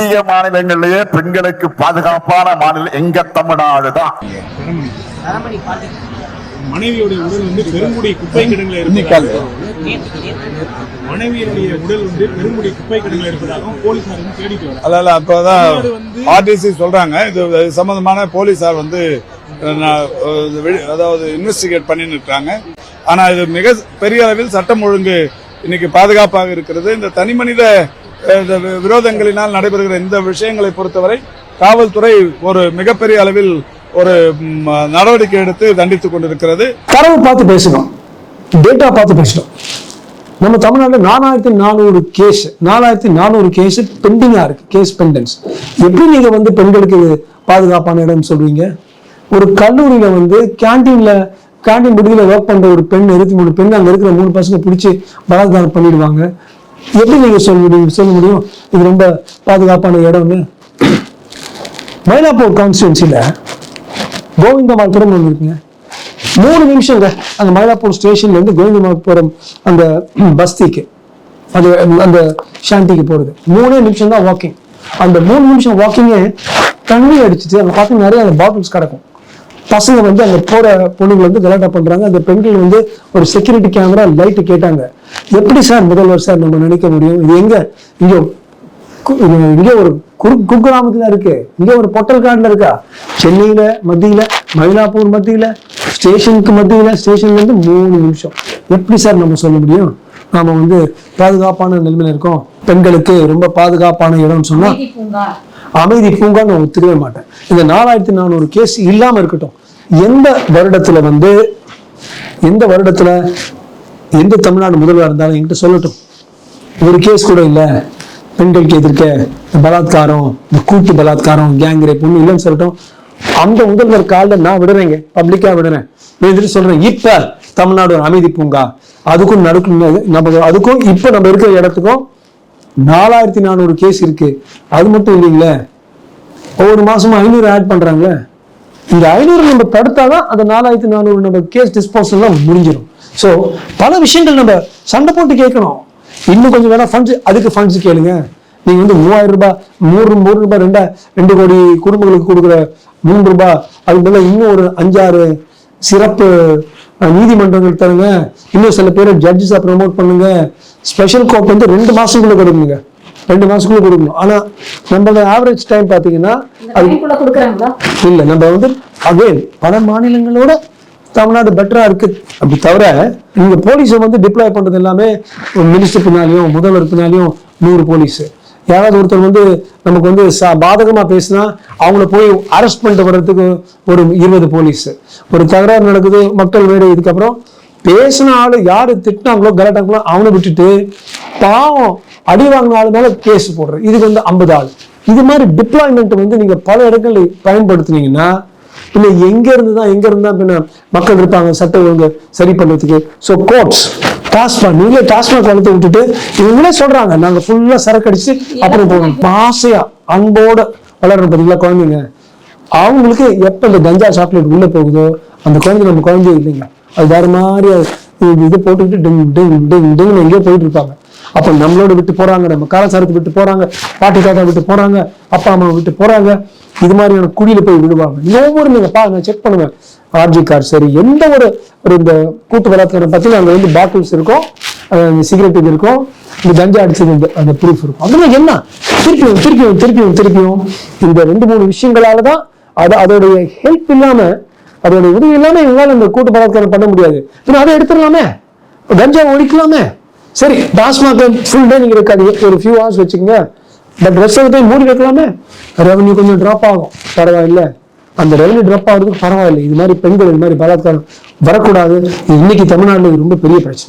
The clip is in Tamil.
இந்திய மாநிலங்களிலேயே பெண்களுக்கு பாதுகாப்பான மாநிலம் எங்க தமிழ்நாடு தான் மனைவியுடைய உடல் வந்து பெருங்குடி குப்பை கிடங்குல இருப்பதாக மனைவியுடைய உடல் வந்து பெருங்குடி குப்பை கிடங்குல இருப்பதாகவும் போலீசார் வந்து தேடிட்டு அல்ல அப்பதான் ஆர்டிசி சொல்றாங்க. இது சம்பந்தமான போலீசார் வந்து அதாவது இன்வெஸ்டிகேட் பண்ணின்னு இருக்காங்க. ஆனா இது மிக பெரிய அளவில் சட்டம் ஒழுங்கு இன்னைக்கு பாதுகாப்பாக இருக்கிறது. இந்த தனி மனித இந்த விரோதங்களினால் நடைபெறுகிற இந்த விஷயங்களை பொறுத்தவரை காவல்துறை ஒரு மிகப்பெரிய அளவில் ஒரு நடவடிக்கை எடுத்து தண்டித்துக் கொண்டிருக்கிறது. தரவு பார்த்து பேசணும். டேட்டா பார்த்து பேசணும். நம்ம தமிழ்நாட்டில் நாலாயிரத்தி நானூறு கேஸ் நாலாயிரத்தி நானூறு கேஸ் பெண்டிங்கா இருக்கு. கேஸ் பெண்டன்ஸ் எப்படி நீங்க வந்து பெண்களுக்கு பாதுகாப்பான இடம்னு சொல்றீங்க? ஒரு கல்லூரியில வந்து கேண்டீன்ல கேண்டீன் முடிவில் ஒர்க் பண்ற ஒரு பெண் இருபத்தி மூணு பெண் அங்க இருக்கிற மூணு பசங்க பிடிச்சி பலாத்காரம் பண்ணிடுவாங்க. எப்படி நீங்க சொல்ல முடியும்? சொல்ல முடியும்? இது ரொம்ப பாதுகாப்பான இடம்னு. மயிலாப்பூர் கான்ஸ்டுவன்சியில் கோவிந்தமாபுரம் ஒன்று இருக்குங்க. மூணு நிமிஷங்க அந்த மயிலாப்பூர் ஸ்டேஷன்ல இருந்து அந்த பஸ்திக்கு. அது அந்த ஷாண்டிக்கு போகிறது மூணே நிமிஷம் தான் வாக்கிங் அந்த மூணு நிமிஷம் வாக்கிங்கே தண்ணி அடிச்சுட்டு அங்கே பார்த்தீங்கன்னா நிறைய அந்த பாட்டில்ஸ் கிடக்கும். பசங்க வந்து அங்கே போகிற பொண்ணுங்க வந்து கலாட்டா பண்ணுறாங்க அந்த பெண்கள் வந்து ஒரு செக்யூரிட்டி கேமரா லைட்டு கேட்டாங்க. எப்படி சார் முதல்வர் சார் நம்ம நினைக்க முடியும்? இது எங்கே? இங்கே இங்கே ஒரு குறு குக்கிராமத்தில் இருக்கு. இங்கே ஒரு பொட்டல் காடுல இருக்கா? சென்னையில் மத்தியில் மயிலாப்பூர் மத்தியில் ஸ்டேஷனுக்கு மத்தியில் ஸ்டேஷன்லேருந்து மூணு நிமிஷம். எப்படி சார் நம்ம சொல்ல முடியும்? நாம் வந்து பாதுகாப்பான நிலைமையில் இருக்கோம். பெண்களுக்கு ரொம்ப பாதுகாப்பான இடம்னு சொன்னால் அமைதி பூங்கா நான் ஒத்துக்கவே மாட்டேன். இந்த நாலாயிரத்தி நானூறு கேஸ் இல்லாம இருக்கட்டும். எந்த வருடத்துல வந்து எந்த வருடத்துல எந்த தமிழ்நாடு முதல்வராக இருந்தாலும் என்கிட்ட சொல்லட்டும். ஒரு கேஸ் கூட இல்ல. பெண்களுக்கு எதிர்க்க இந்த பலாத்காரம் இந்த கூட்டு பலாத்காரம் கேங் ரேப் ஒன்றும் இல்லைன்னு சொல்லட்டும். அந்த முதல்வர் காலில் நான் விடுறேங்க. பப்ளிக்கா விடுறேன். நான் எதிர்த்து சொல்றேன். இப்ப தமிழ்நாடு ஒரு அமைதி பூங்கா. அதுக்கும் நடுக்கும் நம்ம அதுக்கும் இப்போ நம்ம இருக்கிற இடத்துக்கும் நாலாயிரத்தி நானூறு கேஸ் இருக்கு. அது மட்டும் இல்லைங்களே? ஒவ்வொரு மாசமும் ஐநூறு ஆட் பண்றாங்களே? இந்த ஐநூறு நம்ம தடுத்தாதான் அந்த நாலாயிரத்தி நானூறு நம்ம கேஸ் டிஸ்போசல்லாம் முடிஞ்சிடும். ஸோ பல விஷயங்கள் நம்ம சண்டை போட்டு கேட்கணும். இன்னும் கொஞ்சம் வேணா ஃபண்ட்ஸ் அதுக்கு ஃபண்ட்ஸ் கேளுங்க. நீங்க வந்து மூவாயிரம் ரூபாய் மூணு மூணு ரூபாய் ரெண்டா ரெண்டு கோடி குடும்பங்களுக்கு கொடுக்குற மூணு ரூபாய் அதுக்கு பதிலா இன்னும் ஒரு அஞ்சாறு சிறப்பு நீதிமன்றங்கள் தருங்க. இன்னும் சில பேரை ஜட்ஜஸாக ப்ரமோட் பண்ணுங்க. ஸ்பெஷல் கோர்ட் வந்து ரெண்டு மாசத்துக்குள்ள கொடுக்குங்க ரெண்டு மாசத்துக்குள்ள கொடுக்கணும். ஆனா நம்மளோட ஆவரேஜ் டைம் பாத்தீங்கன்னா இந்த அது இல்ல நம்ம வந்து அகைன் பல மாநிலங்களோட தமிழ்நாடு பெட்டரா இருக்கு. அப்படி தவிர நீங்க போலீஸை வந்து டிப்ளாய் பண்றது எல்லாமே மினிஸ்டர் பின்னாலையும் முதல்வர் பின்னாலையும் நூறு போலீஸ் யாராவது ஒருத்தர் வந்து நமக்கு வந்து ச- பாதகமா பேசினா அவங்கள போய் அரெஸ்ட் பண்ணிட்டு வர்றதுக்கு ஒரு இருபது போலீஸ் ஒரு தகராறு நடக்குது மக்கள் வேறு இதுக்கப்புறம் பேசின ஆளு யாரு திட்டினாங்களோ கலாட்டாங்களோ அவனை விட்டுட்டு பாவம் அடி வாங்கின ஆளு மேல கேஸ் போடுறது இதுக்கு வந்து ஐம்பது ஆள். இது மாதிரி டிப்ளாய்மெண்ட் வந்து நீங்க பல இடங்களில் பயன்படுத்துனீங்கன்னா பின்ன எங்க இருந்து தான் எங்க இருந்தா பின்ன மக்கள் இருப்பாங்க சட்ட ஒழுங்கு சரி பண்றதுக்கு. ஸோ கோர்ட்ஸ் டாஸ்மாக் நீங்களே டாஸ்மாக் வளர்த்து விட்டுட்டு இவங்களே சொல்றாங்க. நாங்க ஃபுல்லா சரக்கு அடிச்சு அப்புறம் போகணும் ஆசையா அன்போட வளர்ற பார்த்தீங்களா குழந்தைங்க? அவங்களுக்கு எப்ப இந்த கஞ்சா சாக்லேட் உள்ள போகுதோ அந்த குழந்தை நம்ம குழந்தையே இல்லைங்க. அது வேற மாதிரி இது- போட்டுக்கிட்டு டிங் டிங் டிங் டிங்னு எங்கேயோ போயிட்டு இருப்பாங்க. அப்ப நம்மளோட விட்டு போறாங்க நம்ம காலசாரத்தை விட்டு போறாங்க பாட்டி தாத்தா விட்டு போறாங்க அப்பா அம்மா விட்டு போறாங்க இது மாதிரியான குடியில போய் விடுவாங்க. ஒவ்வொரு நீங்க பா நான் செக் பண்ணுவேன் ஆர்ஜி கார் சரி எந்த ஒரு ஒரு இந்த கூட்டு பலாத்காரம் பத்தி அங்க வந்து பாட்டில்ஸ் இருக்கும் சிகரெட் இது இருக்கும் இந்த கஞ்சா அடிச்சது இந்த அந்த ப்ரூஃப் இருக்கும். அதெல்லாம் என்ன? திருப்பியும் திருப்பியும் திருப்பியும் திருப்பியும் இந்த ரெண்டு மூணு விஷயங்களால தான் அது அதோடைய ஹெல்ப் இல்லாம அதோடைய உதவி இல்லாமல் எங்களால இந்த கூட்டு பலாத்காரம் பண்ண முடியாது. பின்ன அதை எடுத்துடலாமே? கஞ்சா ஒழிக்கலாமே? சரி டாஸ்மாக ஃபுல் டே நீங்கள் இருக்காது. ஒரு ஃபியூ ஹவர்ஸ் வச்சுக்கோங்க. பட் ரெஸ்ட் ஆஃப் டைம் மூடி வைக்கலாமே? ரெவன்யூ கொஞ்சம் ட்ராப் ஆகும். பரவாயில்ல. அந்த ரெவன்யூ ட்ராப் ஆகிறதுக்கு பரவாயில்லை. இது மாதிரி பெண்கள் இது மாதிரி பலாத்காரம் வரக்கூடாது. இன்னைக்கு தமிழ்நாட்டில் ரொம்ப பெரிய பிரச்சனை.